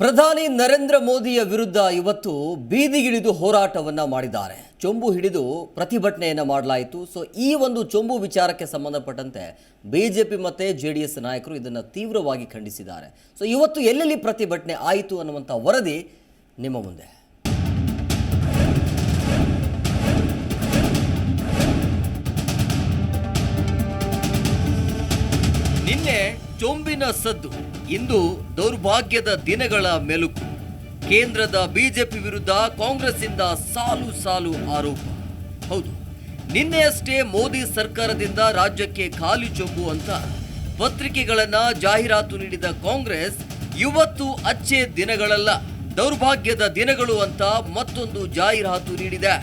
ಪ್ರಧಾನಿ ನರೇಂದ್ರ ಮೋದಿಯ ವಿರುದ್ಧ ಇವತ್ತು ಬೀದಿಗಿಳಿದು ಹೋರಾಟವನ್ನು ಮಾಡಿದ್ದಾರೆ. ಚೊಂಬು ಹಿಡಿದು ಪ್ರತಿಭಟನೆಯನ್ನು ಮಾಡಲಾಯಿತು. ಸೊ ಈ ಒಂದು ಚೊಂಬು ವಿಚಾರಕ್ಕೆ ಸಂಬಂಧಪಟ್ಟಂತೆ ಬಿ ಜೆ ಪಿ ಮತ್ತೆ ಜೆ ಡಿ ಎಸ್ ನಾಯಕರು ಇದನ್ನು ತೀವ್ರವಾಗಿ ಖಂಡಿಸಿದ್ದಾರೆ. ಸೊ ಇವತ್ತು ಎಲ್ಲೆಲ್ಲಿ ಪ್ರತಿಭಟನೆ ಆಯಿತು ಅನ್ನುವಂಥ ವರದಿ ನಿಮ್ಮ ಮುಂದೆ. ನಿನ್ನೆ ಚೊಂಬಿನ ಸದ್ದು ಇಂದು ದೌರ್ಭಾಗ್ಯದ ದಿನಗಳ ಮೆಲುಕು. ಕೇಂದ್ರದ ಬಿಜೆಪಿ ವಿರುದ್ಧ ಕಾಂಗ್ರೆಸ್ಸಿಂದ ಸಾಲು ಸಾಲು ಆರೋಪ. ಹೌದು, ನಿನ್ನೆಯಷ್ಟೇ ಮೋದಿ ಸರ್ಕಾರದಿಂದ ರಾಜ್ಯಕ್ಕೆ ಖಾಲಿ ಚೊಬ್ಬು ಅಂತ ಪತ್ರಿಕೆಗಳನ್ನ ಜಾಹೀರಾತು ನೀಡಿದ ಕಾಂಗ್ರೆಸ್ ಇವತ್ತು ಅಚ್ಚೆ ದಿನಗಳಲ್ಲ, ದೌರ್ಭಾಗ್ಯದ ದಿನಗಳು ಅಂತ ಮತ್ತೊಂದು ಜಾಹೀರಾತು ನೀಡಿದೆ.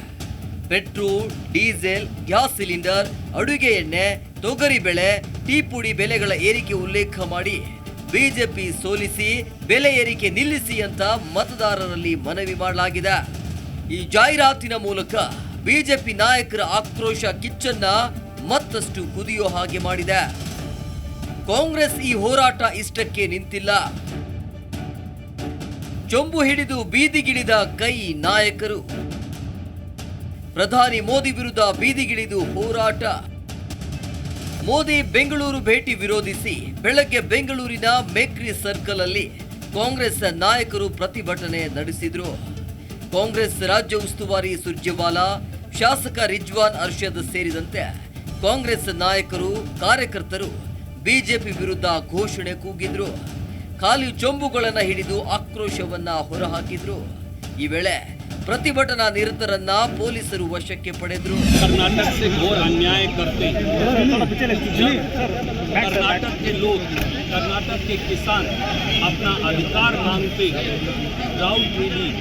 ಪೆಟ್ರೋಲ್, ಡೀಸೆಲ್, ಗ್ಯಾಸ್ ಸಿಲಿಂಡರ್, ಅಡುಗೆ ಎಣ್ಣೆ, ತೊಗರಿ ಬೆಳೆ ಟೀ ಪುಡಿ ಬೆಲೆಗಳ ಏರಿಕೆ ಉಲ್ಲೇಖ ಮಾಡಿ. ಬಿಜೆಪಿ ಸೋಲಿಸಿ ಬೆಲೆ ಏರಿಕೆ ನಿಲ್ಲಿಸಿ ಅಂತ ಮತದಾರರಲ್ಲಿ ಮನವಿ ಮಾಡಲಾಗಿದೆ. ಈ ಜಾಹೀರಾತಿನ ಮೂಲಕ ಬಿಜೆಪಿ ನಾಯಕರ ಆಕ್ರೋಶ ಕಿಚ್ಚನ್ನ ಮತ್ತಷ್ಟು ಕುದಿಯೋ ಹಾಗೆ ಮಾಡಿದೆ. ಕಾಂಗ್ರೆಸ್ ಈ ಹೋರಾಟ ಇಷ್ಟಕ್ಕೆ ನಿಂತಿಲ್ಲ. ಚೊಂಬು ಹಿಡಿದು ಬೀದಿಗಿಳಿದ ಕೈ ನಾಯಕರು. ಪ್ರಧಾನಿ ಮೋದಿ ವಿರುದ್ಧ ಬೀದಿಗಿಳಿದು ಹೋರಾಟ. ಮೋದಿ ಬೆಂಗಳೂರು ಭೇಟಿ ವಿರೋಧಿಸಿ ಬೆಳಗ್ಗೆ ಬೆಂಗಳೂರಿನ ಮೇಕ್ರಿ ಸರ್ಕಲ್ ಅಲ್ಲಿ ಕಾಂಗ್ರೆಸ್ ನಾಯಕರು ಪ್ರತಿಭಟನೆ ನಡೆಸಿದ್ರು. ಕಾಂಗ್ರೆಸ್ ರಾಜ್ಯ ಉಸ್ತುವಾರಿ ಸುರ್ಜೇವಾಲಾ, ಶಾಸಕ ರಿಜ್ವಾನ್ ಅರ್ಷದ್ ಸೇರಿದಂತೆ ಕಾಂಗ್ರೆಸ್ ನಾಯಕರು, ಕಾರ್ಯಕರ್ತರು ಬಿಜೆಪಿ ವಿರುದ್ಧ ಘೋಷಣೆ ಕೂಗಿದ್ರು. ಖಾಲಿ ಚೊಂಬುಗಳನ್ನು ಹಿಡಿದು ಆಕ್ರೋಶವನ್ನ ಹೊರಹಾಕಿದ್ರು. ಈ ವೇಳೆ ಪ್ರತಿಭಟನಾ ನಿರತರನ್ನ ಪೊಲೀಸರು ವಶಕ್ಕೆ ಪಡೆದ್ರು कर्नाटक से घोर अन्याय करते कर्नाटक के लोग कर्नाटक के किसान अपना अधिकार मांगते ड्राउट रिलीफ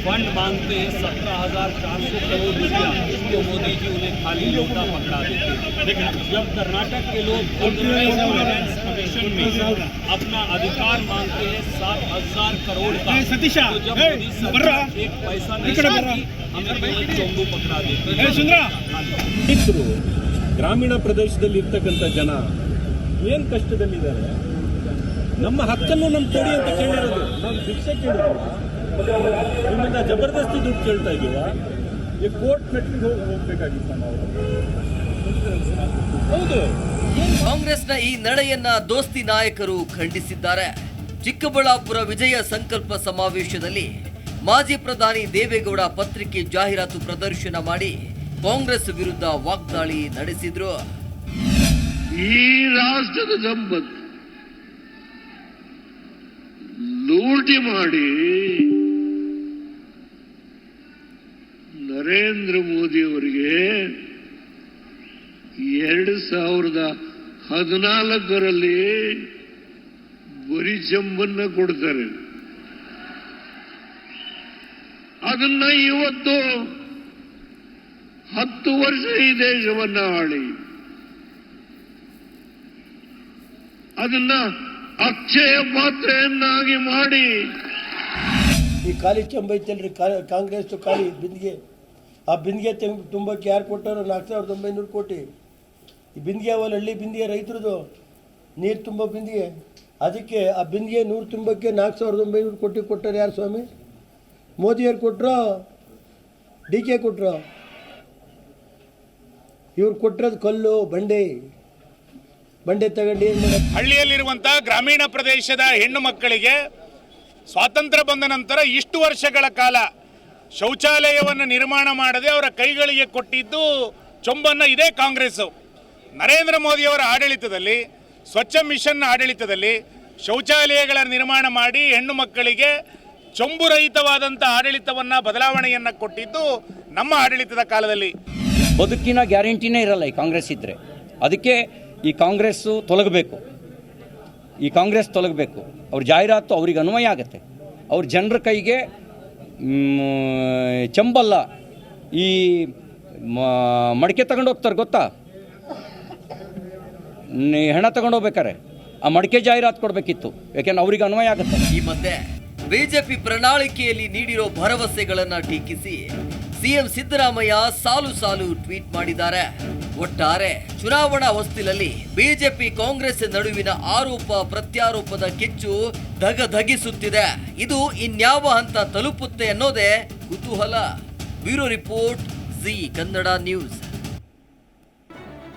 फंड मांगते हैं सत्रह हजार चार सौ करोड़ रुपया जो मोदी जी उन्हें खाली लोटा पकड़ा देते जब कर्नाटक के लोग ऑर्गेनाइज फाइनेंस कमीशन में अपना अधिकार मांगते हैं सात हजार करोड़ का सतीशा, तो जब ए, मोदी बर्रा, सरकार एक पैसा नहीं इकड़े बर्रा। देती, हमें केवल चोंगू पकड़ा देती ए, सुंदरा। ರೈತರು ಗ್ರಾಮೀಣ ಪ್ರದೇಶದಲ್ಲಿ ಇರ್ತಕ್ಕಂಥ ಜನ ಏನು ಕಷ್ಟದಲ್ಲಿದ್ದಾರೆ ನಮ್ಮ ಹಕ್ಕನ್ನು ನಮ್ಗೆ ಕೊಡಿ ಅಂತ ಕೇಳಿರೋದು ನಾವು ಭಿಕ್ಷೆ ಕೇಳಿದ್ವಿ ನಿಮ್ಮಿಂದ ಜಬರ್ದಸ್ತಿ ದುಡ್ಡು ಕೇಳ್ತಾ ಇದೀವ ಈ ಕೋರ್ಟ್ ಮೆಟ್ಲಿಗೆ ಹೋಗಿ ಹೋಗ್ಬೇಕಾಗಿತ್ತ ನಾವು ಹೌದು ಕಾಂಗ್ರೆಸ್ನ ಈ ನಡೆಯನ್ನ ದೋಸ್ತಿ ನಾಯಕರು ಖಂಡಿಸಿದ್ದಾರೆ. ಚಿಕ್ಕಬಳ್ಳಾಪುರ ವಿಜಯ ಸಂಕಲ್ಪ ಸಮಾವೇಶದಲ್ಲಿ ಮಾಜಿ ಪ್ರಧಾನಿ ದೇವೇಗೌಡ ಪತ್ರಿಕೆ ಜಾಹೀರಾತು ಪ್ರದರ್ಶನ ಮಾಡಿ ಕಾಂಗ್ರೆಸ್ ವಿರುದ್ಧ ವಾಗ್ದಾಳಿ ನಡೆಸಿದ್ರು. ಈ ರಾಷ್ಟ್ರದ ಸಂಪತ್ತು ಲೂಟಿ ಮಾಡಿ ನರೇಂದ್ರ ಮೋದಿ ಅವರಿಗೆ ಎರಡು ಸಾವಿರದ ಹದಿನಾಲ್ಕರಲ್ಲಿ ಬರಿ ಜಂಬನ್ನ ಕೊಡ್ತಾರೆ. ಅದನ್ನ ಇವತ್ತು ಹತ್ತು ವರ್ಷ ಈ ದೇಶವನ್ನ ಆಳಿ. ಅದನ್ನ ಅಕ್ಷಯ ಪಾತ್ರೆಯನ್ನಾಗಿ ಮಾಡಿ. ಈ ಖಾಲಿ ಚಂಬೈತಲ್ರಿ ಕಾಂಗ್ರೆಸ್ ಖಾಲಿ ಬಿಂದಿಗೆ. ಆ ಬಿಂದಿಗೆ ತುಂಬಕ್ಕೆ ಯಾರು ಕೊಟ್ಟಾರೋ ನಾಲ್ಕು ಸಾವಿರದ ಒಂಬೈನೂರು ಕೋಟಿ. ಈ ಬಿಂದಿಗೆ ಅವಲ್ಲ ಹಳ್ಳಿ ಬಿಂದಿಗೆ ರೈತರದು ನೀರು ತುಂಬ ಬಿಂದಿಗೆ. ಅದಕ್ಕೆ ಆ ಬಿಂದಿಗೆ ನೂರು ತುಂಬಕ್ಕೆ ನಾಲ್ಕು ಸಾವಿರದ ಒಂಬೈನೂರು ಕೋಟಿ ಕೊಟ್ಟರು ಯಾರು ಸ್ವಾಮಿ? ಮೋದಿಯವ್ರು ಕೊಟ್ಟರು ಡಿ ಕೆ ಕೊಟ್ಟರು ಇವ್ರು ಕೊಟ್ಟಿರೋದು ಕಲ್ಲು, ಬಂಡೆ. ಬಂಡೆ ತಗೊಂಡು ಹಳ್ಳಿಯಲ್ಲಿರುವಂಥ ಗ್ರಾಮೀಣ ಪ್ರದೇಶದ ಹೆಣ್ಣು ಮಕ್ಕಳಿಗೆ ಸ್ವಾತಂತ್ರ್ಯ ಬಂದ ನಂತರ ಇಷ್ಟು ವರ್ಷಗಳ ಕಾಲ ಶೌಚಾಲಯವನ್ನು ನಿರ್ಮಾಣ ಮಾಡದೆ ಅವರ ಕೈಗಳಿಗೆ ಕೊಟ್ಟಿದ್ದು ಚೊಂಬನ್ನು ಇದೇ ಕಾಂಗ್ರೆಸ್ಸು. ನರೇಂದ್ರ ಮೋದಿಯವರ ಆಡಳಿತದಲ್ಲಿ, ಸ್ವಚ್ಛ ಮಿಷನ್ ಆಡಳಿತದಲ್ಲಿ ಶೌಚಾಲಯಗಳ ನಿರ್ಮಾಣ ಮಾಡಿ ಹೆಣ್ಣು ಮಕ್ಕಳಿಗೆ ಚೊಂಬು ರಹಿತವಾದಂಥ ಆಡಳಿತವನ್ನು, ಬದಲಾವಣೆಯನ್ನು ಕೊಟ್ಟಿದ್ದು ನಮ್ಮ ಆಡಳಿತದ ಕಾಲದಲ್ಲಿ. ಬದುಕಿನ ಗ್ಯಾರಂಟಿನೇ ಇರಲ್ಲ ಈ ಕಾಂಗ್ರೆಸ್ ಇದ್ದರೆ ಅದಕ್ಕೆ ಈ ಕಾಂಗ್ರೆಸ್ಸು ತೊಲಗಬೇಕು. ಈ ಕಾಂಗ್ರೆಸ್ ತೊಲಗಬೇಕು. ಅವ್ರ ಜಾಹೀರಾತು ಅವ್ರಿಗೆ ಅನ್ವಯ ಆಗುತ್ತೆ. ಅವ್ರ ಜನರ ಕೈಗೆ ಚಂಬಲ್ಲ ಈ ಮಡಿಕೆ ತಗೊಂಡು ಹೋಗ್ತಾರೆ, ಗೊತ್ತಾ? ಹೆಣ ತಗೊಂಡು ಹೋಗ್ಬೇಕಾರೆ. ಆ ಮಡಿಕೆ ಜಾಹೀರಾತು ಕೊಡಬೇಕಿತ್ತು. ಯಾಕೆಂದ್ರೆ ಅವ್ರಿಗೆ ಅನ್ವಯ ಆಗುತ್ತೆ. ಈ ಮಧ್ಯೆ ಬಿಜೆಪಿ ಪ್ರಣಾಳಿಕೆಯಲ್ಲಿ ನೀಡಿರೋ ಭರವಸೆಗಳನ್ನ ಟೀಕಿಸಿ ಸಿಎಂ ಸಿದ್ದರಾಮಯ್ಯ ಸಾಲು ಸಾಲು ಟ್ವೀಟ್ ಮಾಡಿದ್ದಾರೆ. ಒಟ್ಟಾರೆ ಚುನಾವಣಾ ಹೊಸ್ತಿಲಲ್ಲಿ ಬಿಜೆಪಿ ಕಾಂಗ್ರೆಸ್ ನಡುವಿನ ಆರೋಪ ಪ್ರತ್ಯಾರೋಪದ ಕಿಚ್ಚು ಧಗಧಗಿಸುತ್ತಿದೆ. ಇದು ಇನ್ಯಾವ ಹಂತ ತಲುಪುತ್ತೆ ಅನ್ನೋದೇ ಕುತೂಹಲ. Bureau report Zee Kannada news.